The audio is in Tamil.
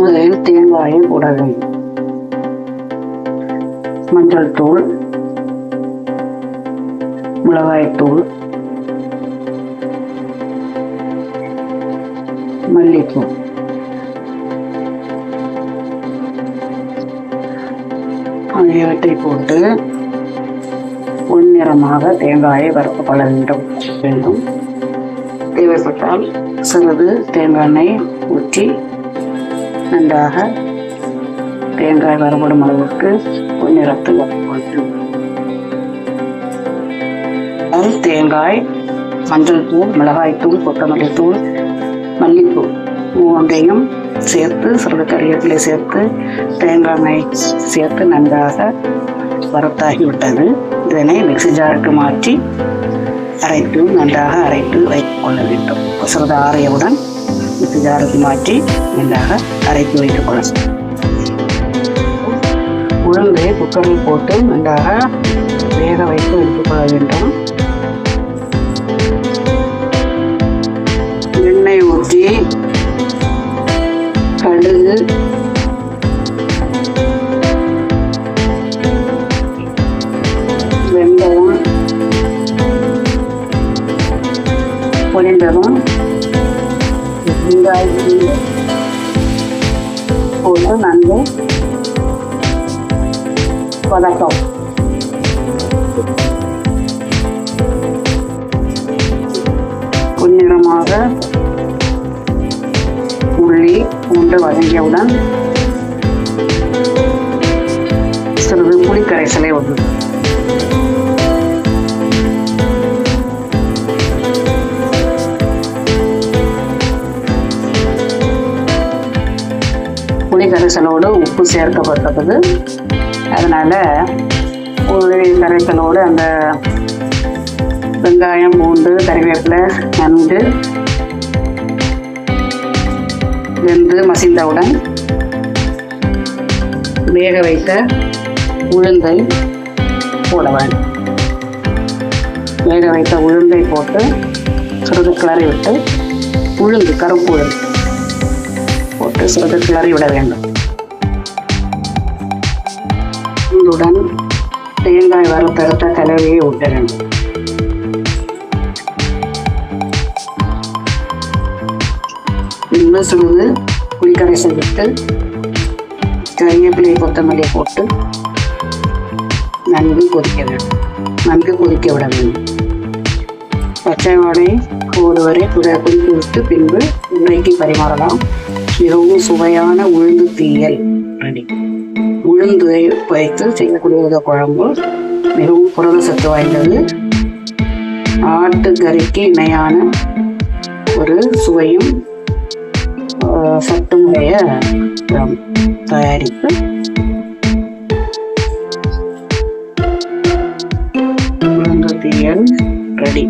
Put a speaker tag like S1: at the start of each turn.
S1: முதலில் தேங்காயை போட வேண்டும். மஞ்சள் தூள் மிளகாய்த்தூள் மல்லித்தூள். ஆகியவற்றை போட்டு பொன்னிறமாக தேங்காயை வறுக்கப்பட வேண்டும். வேண்டும். தேவைப்பட்டால் சிறிது தேங்காய் எண்ணெய் ஊற்றி நன்றாக தேங்காய் வரப்படும் அளவுக்கு பொன்னிறத்தில் வறுக்க தேங்காய் மஞ்சள் தூள் மிளகாய் தூள் கொத்தமல்லி தூள் மல்லிப்பூ மூன்றையும் சேர்த்து சிறிது கறிவேப்பிலை சேர்த்து தேங்காய் சேர்த்து நன்றாக வரத்தாகிவிட்டது இதனை மிக்சி ஜாருக்கு மாற்றி அரைத்து நன்றாக அரைத்து வைத்துக் கொள்ள வேண்டும். சிறிது ஆறியவுடன் ஜாரத்தை மாற்றி நன்றாக அரைத்து வைத்துக் கொள்ள உளுந்தை குக்கரில் போட்டு நன்றாக வேக வைத்து எடுத்துக்கொள்ள வேண்டும். எண்ணெய் ஊற்றி கடுகு வெந்தயம் பொரிந்ததும் வெங்காயம் போட்டு நன்கு வதக்கம் கொஞ்சமாக உள்ளி பூண்டு வதங்கியவுடன் சிறிது புளி கரைசலை ஒன்று. புளி கரைசலோடு உப்பு சேர்க்கப்பட்டது. அதனால் புளி கரைசலோடு அந்த வெங்காயம் பூண்டு கறிவேப்பிலை நண்டு வெந்து மசிந்தவுடன் வேக வைத்த உளுந்தை போட வேண்டும் வேக வைத்த உளுந்தை போட்டு சிறிது கிளறி விட்டு உளுந்து கருப்பு உளுந்து. போட்டு கிளறிவிட வேண்டும். உளுந்துடன் தேங்காய் வறுத்தெடுத்த கலவையை ஊட்ட வேண்டும். இன்னும் சிறிது புளிக்கரைசல் விட்டு கறிவேப்பிலை கொத்தமல்லி போட்டு நன்கு கொதிக்க வேண்டும். நன்கு கொதிக்க விட வேண்டும். பச்சை வாடை போடுவரை குட கொதிக்க விட்டு பின்பு இன்றைக்கு பரிமாறலாம். மிகவும் சுவையான உளுந்து தீயல். ரெடி. உளுந்து வைத்து செய்யக்கூடிய ஒரு குழம்பு மிகவும் புரத சத்து வாய்ந்தது. ஆட்டுக்கறிக்கு இணையான ஒரு சுவையும் சத்துமுடைய தயாரிப்பு. உளுந்து தீயல் ரெடி.